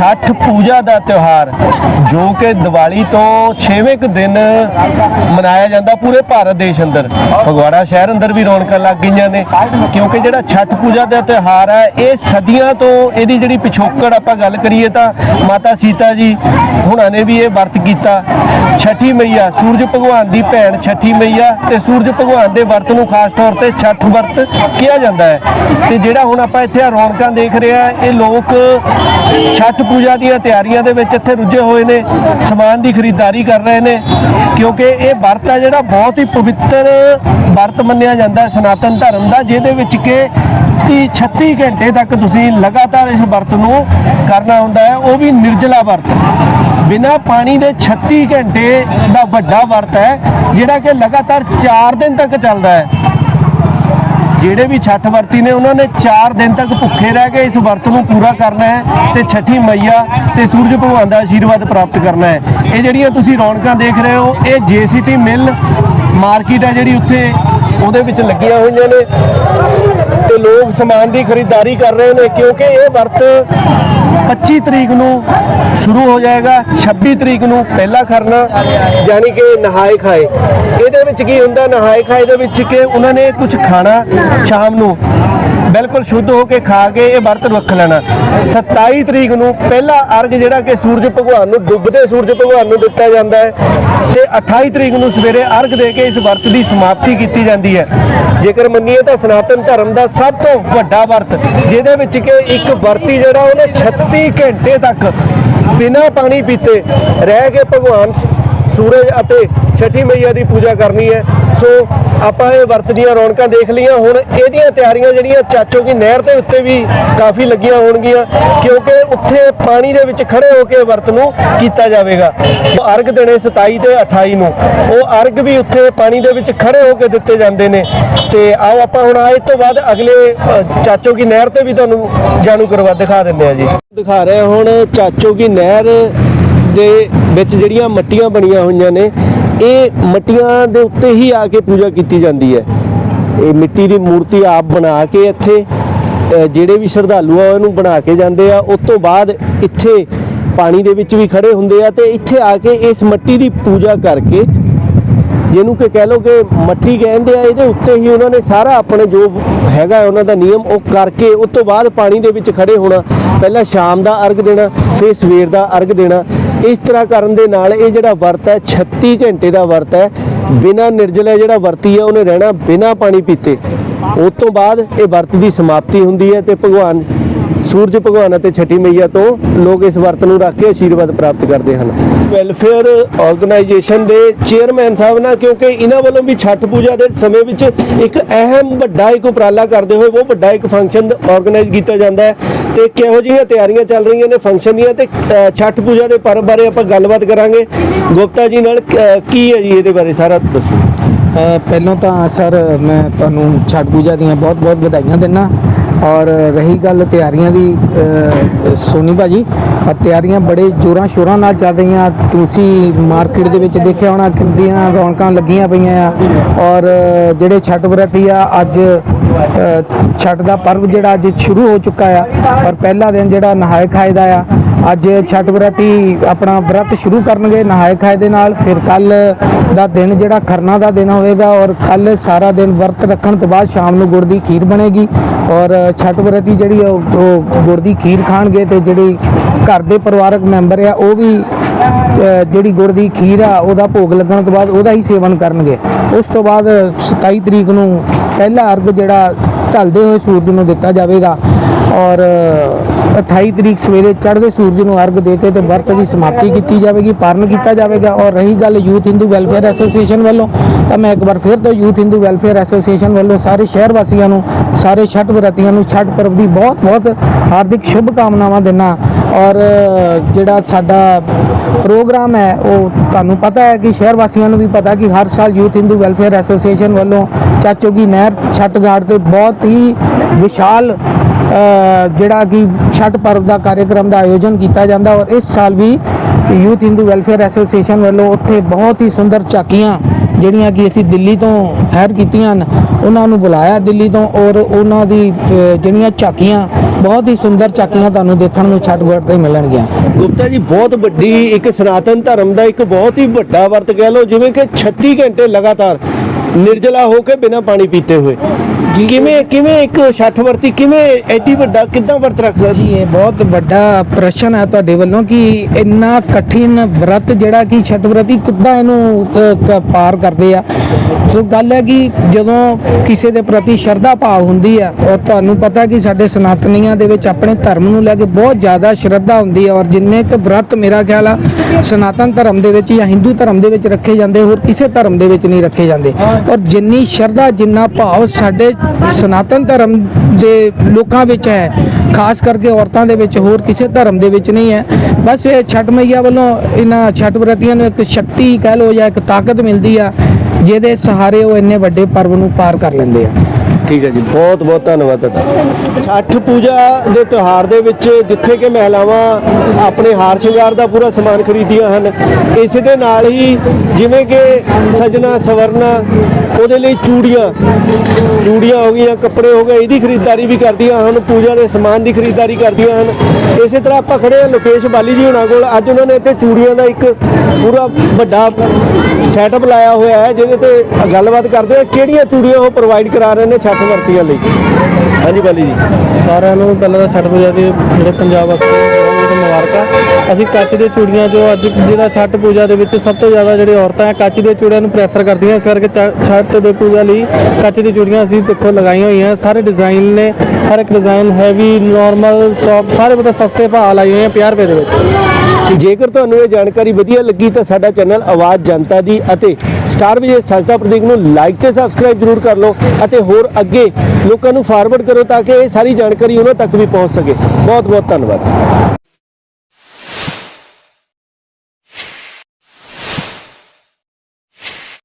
ਛਠ ਪੂਜਾ ਦਾ ਤਿਉਹਾਰ, ਜੋ ਕਿ ਦੀਵਾਲੀ ਤੋਂ 6ਵੇਂ ਕੁ ਦਿਨ ਮਨਾਇਆ ਜਾਂਦਾ ਪੂਰੇ ਭਾਰਤ ਦੇਸ਼ ਅੰਦਰ। ਫਗਵਾੜਾ ਸ਼ਹਿਰ ਅੰਦਰ ਵੀ ਰੌਣਕਾਂ ਲੱਗ ਗਈਆਂ ਨੇ, ਕਿਉਂਕਿ ਜਿਹੜਾ ਛਠ ਪੂਜਾ ਦਾ ਤਿਉਹਾਰ ਹੈ, ਇਹ ਸਦੀਆਂ ਤੋਂ ਇਹਦੀ ਜਿਹੜੀ ਪਿਛੋਕੜ ਆਪਾਂ ਗੱਲ ਕਰੀਏ ਤਾਂ ਮਾਤਾ ਸੀਤਾ ਜੀ, ਹੁਣਾਂ ਨੇ ਵੀ ਇਹ ਵਰਤ ਕੀਤਾ। ਛਠੀ ਮਈਆ, ਸੂਰਜ ਭਗਵਾਨ ਦੀ ਭੈਣ ਛਠੀ ਮਈਆ ਤੇ ਸੂਰਜ ਭਗਵਾਨ ਦੇ ਵਰਤ ਨੂੰ ਖਾਸ ਤੌਰ ਤੇ ਛਠ ਵਰਤ ਕਿਹਾ ਜਾਂਦਾ ਹੈ। ਤੇ ਜਿਹੜਾ ਹੁਣ ਆਪਾਂ ਇੱਥੇ ਰੌਣਕਾਂ ਦੇਖ ਰਹੇ ਆ ਇਹ ਲੋਕ ਛਠ ਪੂਜਾ ਦੀਆਂ ਤਿਆਰੀਆਂ ਦੇ ਵਿੱਚ ਇੱਥੇ ਰੁੱਝੇ ਹੋਏ ਨੇ, ਸਮਾਨ ਦੀ ਖਰੀਦਦਾਰੀ ਕਰ ਰਹੇ ਨੇ, ਕਿਉਂਕਿ ਇਹ ਵਰਤ ਹੈ ਜਿਹੜਾ ਬਹੁਤ ਹੀ ਪਵਿੱਤਰ ਵਰਤ ਮੰਨਿਆ ਜਾਂਦਾ ਹੈ, ਸਨਾਤਨ ਧਰਮ ਦਾ, ਜਿਹਦੇ ਵਿੱਚ ਕਿ 30 36 ਘੰਟੇ ਤੱਕ ਤੁਸੀਂ ਲਗਾਤਾਰ ਇਸ ਵਰਤ ਨੂੰ ਕਰਨਾ ਹੁੰਦਾ ਹੈ, ਉਹ ਵੀ ਨਿਰਜਲਾ ਵਰਤ। ਬਿਨਾ ਪਾਣੀ ਦੇ 36 ਘੰਟੇ ਦਾ ਵੱਡਾ ਵਰਤ ਹੈ, ਜਿਹੜਾ ਕਿ ਲਗਾਤਾਰ 4 ਦਿਨ ਤੱਕ ਚੱਲਦਾ ਹੈ। ਜਿਹੜੇ ਵੀ ਛੱਠ ਵਰਤੀ ਨੇ, ਉਹਨਾਂ ਨੇ 4 ਦਿਨ ਤੱਕ ਭੁੱਖੇ ਰਹਿ ਕੇ ਇਸ ਵਰਤ ਨੂੰ ਪੂਰਾ ਕਰਨਾ ਹੈ ਤੇ ਛਠੀ ਮਈਆ ਤੇ ਸੂਰਜ ਭਗਵਾਨ ਦਾ ਆਸ਼ੀਰਵਾਦ ਪ੍ਰਾਪਤ ਕਰਨਾ ਹੈ। ਇਹ ਜਿਹੜੀਆਂ ਤੁਸੀਂ ਰੌਣਕਾਂ ਦੇਖ ਰਹੇ ਹੋ, ਇਹ ਜੀਸੀਟੀ ਮਿਲ ਮਾਰਕੀਟ ਹੈ ਜਿਹੜੀ ਉੱਥੇ ਉਹਦੇ ਵਿੱਚ ਲੱਗੀਆਂ ਹੋਈਆਂ ਨੇ ਤੇ ਲੋਕ ਸਮਾਨ ਦੀ ਖਰੀਦਦਾਰੀ ਕਰ ਰਹੇ ਨੇ ਕਿਉਂਕਿ ਇਹ ਵਰਤ 25 ਤਰੀਕ ਨੂੰ ਸ਼ੁਰੂ ਹੋ ਜਾਏਗਾ 26 ਤਰੀਕ ਨੂੰ ਪਹਿਲਾ ਖਰਨਾ, ਯਾਨੀ ਕਿ ਨਹਾਏ ਖਾਏ। ਇਹਦੇ ਵਿੱਚ ਕੀ ਹੁੰਦਾ? ਨਹਾਏ ਖਾਏ ਦੇ ਵਿੱਚ ਕਿ ਉਹਨਾਂ ਨੇ ਕੁਝ ਖਾਣਾ ਸ਼ਾਮ ਨੂੰ ਬਿਲਕੁਲ ਸ਼ੁੱਧ ਹੋ ਕੇ ਖਾ ਕੇ ਇਹ ਵਰਤ ਰੱਖ ਲੈਣਾ। 27 ਤਰੀਕ ਨੂੰ ਪਹਿਲਾ ਅਰਗ ਜਿਹੜਾ ਕਿ ਸੂਰਜ ਭਗਵਾਨ ਨੂੰ ਡੁੱਬਦੇ ਸੂਰਜ ਭਗਵਾਨ ਨੂੰ ਦਿੱਤਾ ਜਾਂਦਾ ਹੈ ਤੇ 28 ਤਰੀਕ ਨੂੰ ਸਵੇਰੇ ਅਰਗ ਦੇ ਕੇ ਇਸ ਵਰਤ ਦੀ ਸਮਾਪਤੀ ਕੀਤੀ ਜਾਂਦੀ ਹੈ। ਜੇਕਰ ਮੰਨੀਏ ਤਾਂ ਸਨਾਤਨ ਧਰਮ ਦਾ ਸਭ ਤੋਂ ਵੱਡਾ ਵਰਤ, ਜਿਹਦੇ ਵਿੱਚ ਕਿ ਇੱਕ ਵਰਤੀ ਜਿਹੜਾ ਉਹਨੇ 36 ਘੰਟੇ ਤੱਕ ਬਿਨਾਂ ਪਾਣੀ ਪੀਤੇ ਰਹਿ ਕੇ ਭਗਵਾਨ ਸੂਰਜ ਅਤੇ ਛਠੀ ਮਈਆ ਦੀ ਪੂਜਾ ਕਰਨੀ ਹੈ। ਸੋ ਆਪਾਂ ਇਹ ਵਰਤ ਦੀਆਂ ਰੌਣਕਾਂ ਦੇਖ ਲਈਆਂ। ਹੁਣ ਇਹਦੀਆਂ ਤਿਆਰੀਆਂ ਜਿਹੜੀਆਂ ਚਾਚੋ ਕੀ ਨਹਿਰ ਦੇ ਉੱਤੇ ਵੀ ਕਾਫੀ ਲੱਗੀਆਂ ਹੋਣਗੀਆਂ ਕਿਉਂਕਿ ਉੱਥੇ ਪਾਣੀ ਦੇ ਵਿੱਚ ਖੜੇ ਹੋ ਕੇ ਵਰਤ ਨੂੰ ਕੀਤਾ ਜਾਵੇਗਾ। ਅਰਗ ਦੇਣੇ 27 ਤੇ 28 ਨੂੰ ਉਹ ਅਰਗ ਵੀ ਉੱਥੇ ਪਾਣੀ ਦੇ ਵਿੱਚ ਖੜੇ ਹੋ ਕੇ ਦਿੱਤੇ ਜਾਂਦੇ ਨੇ। ਤੇ ਆਓ ਆਪਾਂ ਹੁਣ ਆਏ ਤੋਂ ਬਾਅਦ ਅਗਲੇ ਅ, ਚਾਚੋ ਕੀ ਨਹਿਰ ਤੇ ਵੀ ਤੁਹਾਨੂੰ ਜਾਣੂ ਕਰਵਾ ਦਿਖਾ ਦਿੰਦੇ ਆ ਜੀ। ਦਿਖਾ ਰਹੇ ਹੁਣ ਚਾਚੋ ਕੀ ਨਹਿਰ ਦੇ ਵਿੱਚ ਜਿਹੜੀਆਂ ਮੱਟੀਆਂ ਬਣੀਆਂ ਹੋਈਆਂ ਨੇ ਇਹ ਮੱਟੀਆਂ ਦੇ ਉੱਤੇ ਹੀ ਆ ਕੇ ਪੂਜਾ ਕੀਤੀ ਜਾਂਦੀ ਹੈ। ਇਹ ਮਿੱਟੀ ਦੀ ਮੂਰਤੀ ਆਪ ਬਣਾ ਕੇ ਇੱਥੇ ਜਿਹੜੇ ਵੀ ਸ਼ਰਧਾਲੂ ਆ, ਉਹਨੂੰ ਬਣਾ ਕੇ ਜਾਂਦੇ ਆ। ਉਸ ਤੋਂ ਬਾਅਦ ਇੱਥੇ ਪਾਣੀ ਦੇ ਵਿੱਚ ਵੀ ਖੜੇ ਹੁੰਦੇ ਆ ਤੇ ਇੱਥੇ ਆ ਕੇ ਇਸ ਮੱਟੀ ਦੀ ਪੂਜਾ ਕਰਕੇ ਜਿਹਨੂੰ ਕਿ ਕਹਿ ਲਓ ਕਿ ਮੱਟੀ ਕਹਿੰਦੇ ਆ, ਇਹਦੇ ਉੱਤੇ ਹੀ ਉਹਨਾਂ ਨੇ ਸਾਰਾ ਆਪਣੇ ਜੋ ਹੈਗਾ ਉਹਨਾਂ ਦਾ ਨਿਯਮ, ਉਹ ਕਰਕੇ ਉਸ ਤੋਂ ਬਾਅਦ ਪਾਣੀ ਦੇ ਵਿੱਚ ਖੜੇ ਹੋਣਾ। ਪਹਿਲਾਂ ਸ਼ਾਮ ਦਾ ਅਰਗ ਦੇਣਾ, ਫਿਰ ਸਵੇਰ ਦਾ ਅਰਗ ਦੇਣਾ। ਇਸ ਤਰ੍ਹਾਂ ਕਰਨ ਦੇ ਨਾਲ ਇਹ ਜਿਹੜਾ ਵਰਤ ਹੈ 36 ਘੰਟੇ ਦਾ ਵਰਤ ਹੈ, ਬਿਨਾ ਨਿਰਜਲਾ ਜਿਹੜਾ ਵਰਤੀ ਹੈ, ਉਹਨੇ ਰਹਿਣਾ ਬਿਨਾ ਪਾਣੀ ਪੀਤੇ। ਉਸ ਤੋਂ ਬਾਅਦ ਇਹ ਵਰਤ ਦੀ ਸਮਾਪਤੀ ਹੁੰਦੀ ਹੈ ਤੇ ਭਗਵਾਨ, ਸੂਰਜ ਭਗਵਾਨ ਅਤੇ ਛਠੀ ਮਈਆ ਤੋਂ ਲੋਕ ਇਸ ਵਰਤ ਨੂੰ ਰੱਖ ਕੇ ਆਸ਼ੀਰਵਾਦ ਪ੍ਰਾਪਤ ਕਰਦੇ ਹਨ। ਵੈਲਫੇਅਰ ਆਰਗੇਨਾਈਜੇਸ਼ਨ ਦੇ ਚੇਅਰਮੈਨ ਸਾਹਿਬ ਨਾਲ ਕਿਉਂਕਿ ਇਹਨਾਂ ਵੱਲੋਂ ਵੀ ਛੱਠ ਪੂਜਾ ਦੇ ਸਮੇਂ ਵਿੱਚ ਇੱਕ ਅਹਿਮ ਵੱਡਾ ਇੱਕ ਉਪਰਾਲਾ ਕਰਦੇ ਹੋਏ ਉਹ ਵੱਡਾ ਇੱਕ ਫੰਕਸ਼ਨ ਆਰਗੇਨਾਈਜ਼ ਕੀਤਾ ਜਾਂਦਾ ਹੈ ਤੇ ਕਿਹੋ ਜਿਹੀਆਂ ਤਿਆਰੀਆਂ ਚੱਲ ਰਹੀਆਂ ਨੇ ਫੰਕਸ਼ਨ ਦੀਆਂ ਤੇ ਛੱਠ ਪੂਜਾ ਦੇ ਪਰਬ ਬਾਰੇ ਆਪਾਂ ਗੱਲਬਾਤ ਕਰਾਂਗੇ। ਗੁਪਤਾ ਜੀ ਨਾਲ ਕੀ ਹੈ ਜੀ ਇਹਦੇ ਬਾਰੇ ਸਾਰਾ ਦੱਸੋ। ਅ, ਪਹਿਲਾਂ ਤਾਂ ਸਰ ਮੈਂ ਤੁਹਾਨੂੰ ਛੱਠ ਪੂਜਾ ਦੀਆਂ ਬਹੁਤ-ਬਹੁਤ ਵਧਾਈਆਂ ਦਿੰਦਾ। ਔਰ ਰਹੀ ਗੱਲ ਤਿਆਰੀਆਂ ਦੀ ਅ, ਸੋਨੀ ਭਾਜੀ ਆ ਤਿਆਰੀਆਂ ਬੜੇ ਜੋਰਾਂ ਸ਼ੋਰਾਂ ਨਾਲ ਚੱਲ ਰਹੀਆਂ। ਤੁਸੀਂ ਮਾਰਕੀਟ ਦੇ ਵਿੱਚ ਦੇਖਿਆ ਹੋਣਾ ਕਿੰਨੀਆਂ ਰੌਣਕਾਂ ਲੱਗੀਆਂ ਪਈਆਂ ਆ। ਔਰ ਜਿਹੜੇ ਛਠ ਵਰਤੀ ਆ ਅੱਜ ਅ, ਦਾ ਪਰਵ ਜਿਹੜਾ ਅੱਜ ਸ਼ੁਰੂ ਹੋ ਚੁੱਕਾ ਆ। ਔਰ ਪਹਿਲਾ ਦਿਨ ਜਿਹੜਾ ਨਹਾਏ ਖਾਏ ਦਾ ਆ। ਅੱਜ ਛਠ ਵਰਤੀ ਆਪਣਾ ਵਰਤ ਸ਼ੁਰੂ ਕਰਨਗੇ ਨਹਾਏ ਖਾਏ ਦੇ ਨਾਲ। ਫਿਰ ਕੱਲ ਦਾ ਦਿਨ ਜਿਹੜਾ ਖਰਨਾ ਦਾ ਦਿਨ ਹੋਵੇਗਾ। ਔਰ ਕੱਲ ਸਾਰਾ ਦਿਨ ਵਰਤ ਰੱਖਣ ਤੋਂ ਬਾਅਦ ਸ਼ਾਮ ਨੂੰ ਗੁੜ ਦੀ ਖੀਰ ਬਣੇਗੀ। ਔਰ ਛਠ ਵਰਤੀ ਜਿਹੜੀ ਆ, ਉਹ ਉਹ ਗੁੜ ਦੀ ਖੀਰ ਖਾਣਗੇ ਤੇ ਜਿਹੜੀ ਘਰ ਦੇ ਪਰਿਵਾਰਕ ਮੈਂਬਰ ਆ, ਉਹ ਵੀ ਜਿਹੜੀ ਗੁੜ ਦੀ ਖੀਰ ਆ, ਉਹਦਾ ਭੋਗ ਲੱਗਣ ਤੋਂ ਬਾਅਦ ਉਹਦਾ ਹੀ ਸੇਵਨ ਕਰਨਗੇ। ਉਸ ਤੋਂ ਬਾਅਦ 27 ਤਰੀਕ ਨੂੰ ਪਹਿਲਾ ਅਰਗ ਜਿਹੜਾ ਢਲਦੇ ਹੋਏ ਸੂਰਜ ਨੂੰ ਦਿੱਤਾ ਜਾਵੇਗਾ। ਔਰ 28 ਤਰੀਕ ਸਵੇਰੇ ਚੜ੍ਹਦੇ ਸੂਰਜ ਨੂੰ ਅਰਗ ਦੇ ਕੇ ਤੇ ਵਰਤ ਦੀ ਸਮਾਪਤੀ ਕੀਤੀ ਜਾਵੇਗੀ, ਪਾਰਨ ਕੀਤਾ ਜਾਵੇਗਾ। ਔਰ ਰਹੀ ਗੱਲ ਯੂਥ ਹਿੰਦੂ ਵੈਲਫੇਅਰ ਐਸੋਸੀਏਸ਼ਨ ਵੱਲੋਂ, ਤਾਂ ਮੈਂ ਇੱਕ ਵਾਰ ਫਿਰ ਤੋਂ ਯੂਥ ਹਿੰਦੂ ਵੈਲਫੇਅਰ ਐਸੋਸੀਏਸ਼ਨ ਵੱਲੋਂ ਸਾਰੇ ਸ਼ਹਿਰ ਵਾਸੀਆਂ ਨੂੰ, ਸਾਰੇ ਛਠ ਵਰਤੀਆਂ ਨੂੰ, ਛਠ ਪਰਵ ਦੀ ਬਹੁਤ ਬਹੁਤ ਹਾਰਦਿਕ ਸ਼ੁਭ ਕਾਮਨਾਵਾਂ ਦਿੰਦਾ ਔਰ ਜਿਹੜਾ ਸਾਡਾ ਪ੍ਰੋਗਰਾਮ ਹੈ, ਉਹ ਤੁਹਾਨੂੰ ਪਤਾ ਹੈ ਕਿ ਸ਼ਹਿਰ ਵਾਸੀਆਂ ਨੂੰ ਵੀ ਪਤਾ ਕਿ ਹਰ ਸਾਲ ਯੂਥ ਹਿੰਦੂ ਵੈਲਫੇਅਰ ਐਸੋਸੀਏਸ਼ਨ ਵੱਲੋਂ ਚਾਚੋਗੀ ਨਹਿਰ ਛੱਟ ਗਾੜ ਤੇ ਬਹੁਤ ਹੀ ਵਿਸ਼ਾਲ ਜਿਹੜਾ ਕਿ ਛਠ ਪਰਵ ਦਾ ਕਾਰਜਕ੍ਰਮ ਦਾ ਆਯੋਜਨ ਕੀਤਾ ਜਾਂਦਾ ਔਰ ਇਸ ਸਾਲ ਵੀ ਯੂਥ ਹਿੰਦੂ ਵੈਲਫੇਅਰ ਐਸੋਸੀਏਸ਼ਨ ਵੱਲੋਂ ਉੱਥੇ ਬਹੁਤ ਹੀ ਸੁੰਦਰ ਝਾਕੀਆਂ ਜਿਹੜੀਆਂ ਕਿ ਅਸੀਂ ਦਿੱਲੀ ਤੋਂ ਹਾਇਰ ਕੀਤੀਆਂ ਹਨ, ਉਹਨਾਂ ਨੂੰ ਬੁਲਾਇਆ ਦਿੱਲੀ ਤੋਂ ਔਰ ਉਹਨਾਂ ਦੀ ਜਿਹੜੀਆਂ ਝਾਕੀਆਂ, ਬਹੁਤ ਹੀ ਸੁੰਦਰ ਝਾਕੀਆਂ ਤੁਹਾਨੂੰ ਦੇਖਣ ਨੂੰ ਛੱਟ ਗੁੜ ਤੇ ਮਿਲਣਗੀਆਂ। ਗੁਪਤਾ ਜੀ, ਬਹੁਤ ਵੱਡੀ ਇੱਕ ਸਨਾਤਨ ਧਰਮ ਦਾ ਇੱਕ ਬਹੁਤ ਹੀ ਵੱਡਾ ਵਰਤ ਕਹਿ ਲਓ, ਜਿਵੇਂ ਕਿ 36 ਘੰਟੇ ਲਗਾਤਾਰ ਨਿਰਜਲਾ ਹੋ ਕੇ ਬਿਨਾਂ ਪਾਣੀ ਪੀਤੇ ਹੋਏ। ਕਿਵੇਂ ਕਿਵੇਂ ਇੱਕ ਛੱਠ ਵਰਤੀ ਕਿਵੇਂ ਐਡੀ ਵੱਡਾ ਕਿੱਦਾਂ ਵਰਤ ਰੱਖ ਸਕਦਾ ਜੀ ਇਹ ਬਹੁਤ ਵੱਡਾ ਪ੍ਰਸ਼ਨ ਹੈ ਤੁਹਾਡੇ ਵੱਲੋਂ ਕਿ ਇੰਨਾ ਕਠਿਨ ਵਰਤ ਜਿਹੜਾ ਕਿ ਛਠ ਵਰਤੀ ਕਿੱਦਾਂ ਇਹਨੂੰ ਪਾਰ ਕਰਦੇ ਆ। ਸੋ ਗੱਲ ਹੈ ਕਿ ਜਦੋਂ ਕਿਸੇ ਦੇ ਪ੍ਰਤੀ ਸ਼ਰਧਾ ਭਾਵ ਹੁੰਦੀ ਆ ਔਰ ਤੁਹਾਨੂੰ ਪਤਾ ਕਿ ਸਾਡੇ ਸਨਾਤਨੀਆਂ ਦੇ ਵਿੱਚ ਆਪਣੇ ਧਰਮ ਨੂੰ ਲੈ ਕੇ ਬਹੁਤ ਜ਼ਿਆਦਾ ਸ਼ਰਧਾ ਹੁੰਦੀ ਹੈ ਔਰ ਜਿੰਨੇ ਕੁ ਵਰਤ ਮੇਰਾ ਖਿਆਲ ਆ ਸਨਾਤਨ ਧਰਮ ਦੇ ਵਿੱਚ ਜਾਂ ਹਿੰਦੂ ਧਰਮ ਦੇ ਵਿੱਚ ਰੱਖੇ ਜਾਂਦੇ ਹੋਰ ਕਿਸੇ ਧਰਮ ਦੇ ਵਿੱਚ ਨਹੀਂ ਰੱਖੇ ਜਾਂਦੇ। ਔਰ ਜਿੰਨੀ ਸ਼ਰਧਾ ਜਿੰਨਾ ਭਾਵ ਸਾਡੇ ਸਨਾਤਨ ਧਰਮ ਦੇ ਲੋਕਾਂ ਵਿੱਚ ਹੈ। ਖਾਸ ਕਰਕੇ ਔਰਤਾਂ ਦੇ ਵਿੱਚ, ਹੋਰ ਕਿਸੇ ਧਰਮ ਦੇ ਵਿੱਚ ਨਹੀਂ ਹੈ। ਬਸ ਇਹ ਛਠ ਮਈਆ ਵੱਲੋਂ ਇਹਨਾਂ ਛਠ ਵਰਤੀਆਂ ਨੂੰ ਇੱਕ ਸ਼ਕਤੀ ਕਹਿ ਲੋ ਜਾਂ ਇੱਕ ਤਾਕਤ ਮਿਲਦੀ ਆ, ਜਿਹਦੇ ਸਹਾਰੇ ਉਹ ਇੰਨੇ ਵੱਡੇ ਪਰਵ ਨੂੰ ਪਾਰ ਕਰ ਲੈਂਦੇ ਆ। ਠੀਕ ਹੈ ਜੀ। ਬਹੁਤ ਬਹੁਤ ਧੰਨਵਾਦ ਤੁਹਾਡਾ। ਛਠ ਪੂਜਾ ਦੇ ਤਿਉਹਾਰ ਦੇ ਵਿੱਚ ਜਿੱਥੇ ਕਿ ਮਹਿਲਾਵਾਂ ਆਪਣੇ ਹਾਰ ਸ਼ਿੰਗਾਰ ਦਾ ਪੂਰਾ ਸਮਾਨ ਖਰੀਦੀਆਂ ਹਨ ਇਸੇ ਦੇ ਨਾਲ ਹੀ ਜਿਵੇਂ ਕਿ ਸਜਣਾ ਸਵਰਨਾ ਉਹਦੇ ਲਈ ਚੂੜੀਆਂ ਚੂੜੀਆਂ ਹੋ ਗਈਆਂ ਕੱਪੜੇ ਹੋ ਗਏ ਇਹਦੀ ਖਰੀਦਦਾਰੀ ਵੀ ਕਰਦੀਆਂ ਹਨ ਪੂਜਾ ਦੇ ਸਮਾਨ ਦੀ ਖਰੀਦਦਾਰੀ ਕਰਦੀਆਂ ਹਨ। ਇਸੇ ਤਰ੍ਹਾਂ ਆਪਾਂ ਖੜੇ ਹਾਂ ਲੋਕੇਸ਼ ਬਾਲੀ ਜੀ ਹੁਣਾਂ ਕੋਲ। ਅੱਜ ਉਹਨਾਂ ਨੇ ਇੱਥੇ ਚੂੜੀਆਂ ਦਾ ਇੱਕ ਪੂਰਾ ਵੱਡਾ ਸੈਟਅਪ ਲਾਇਆ ਹੋਇਆ ਹੈ ਜਿਹਦੇ ਤੇ ਗੱਲਬਾਤ ਕਰਦੇ ਆ ਕਿਹੜੀਆਂ ਚੂੜੀਆਂ ਉਹ ਪ੍ਰੋਵਾਈਡ ਕਰਾ ਰਹੇ ਨੇ ਛੱਠ ਵਰਤੀਆਂ ਲਈ। ਹਾਂਜੀ ਬਾਲੀ ਜੀ। ਸਾਰਿਆਂ ਨੂੰ ਪਹਿਲਾਂ ਤਾਂ ਛੱਠ ਪੂਜਾ ਦੇ ਜਿਹੜੇ ਪੰਜਾਬ ਵਾਸਤੇ ਬਹੁਤ ਬਹੁਤ ਮੁਬਾਰਕਾਂ। ਅਸੀਂ ਕੱਚ ਦੀਆਂ ਚੂੜੀਆਂ ਜੋ ਅੱਜ ਜਿਹੜਾ ਛੱਠ ਪੂਜਾ ਦੇ ਵਿੱਚ ਸਭ ਤੋਂ ਜ਼ਿਆਦਾ ਜਿਹੜੇ ਔਰਤਾਂ ਹੈ, ਕੱਚ ਦੇ ਚੂੜੀਆਂ ਨੂੰ ਪ੍ਰੈਫਰ ਕਰਦੀਆਂ। ਇਸ ਕਰਕੇ ਚ- ਛਠ ਦੇ ਪੂਜਾ ਲਈ ਕੱਚ ਦੀ ਚੂੜੀਆਂ ਅਸੀਂ ਦੇਖੋ ਲਗਾਈਆਂ ਹੋਈਆਂ। ਸਾਰੇ ਡਿਜ਼ਾਈਨ ਨੇ, ਹਰ ਇੱਕ ਡਿਜ਼ਾਈਨ ਹੈਵੀ ਨਾਰਮਲ ਸੌਫਟ ਸਾਰੇ ਮਤਲਬ ਸਸਤੇ ਭਾਅ ਲਾਈ ਹੋਈਆਂ 50 ਰੁਪਏ ਦੇ ਵਿੱਚ। ਜੇਕਰ ਤੁਹਾਨੂੰ ਇਹ ਜਾਣਕਾਰੀ ਵਧੀਆ ਲੱਗੀ ਤਾਂ ਸਾਡਾ ਚੈਨਲ ਆਵਾਜ਼ ਜਨਤਾ ਦੀ ਅਤੇ ਸਟਾਰ ਵਿਜੇ ਸਜਦਾ ਪ੍ਰਤੀਕ ਨੂੰ ਲਾਈਕ ਤੇ ਸਬਸਕ੍ਰਾਈਬ ਜ਼ਰੂਰ ਕਰ ਲਓ ਅਤੇ ਹੋਰ ਅੱਗੇ ਲੋਕਾਂ ਨੂੰ ਫਾਰਵਰਡ ਕਰੋ ਤਾਂ ਕਿ ਇਹ ਸਾਰੀ ਜਾਣਕਾਰੀ ਉਹਨਾਂ ਤੱਕ ਵੀ ਪਹੁੰਚ ਸਕੇ। ਬਹੁਤ ਬਹੁਤ ਧੰਨਵਾਦ।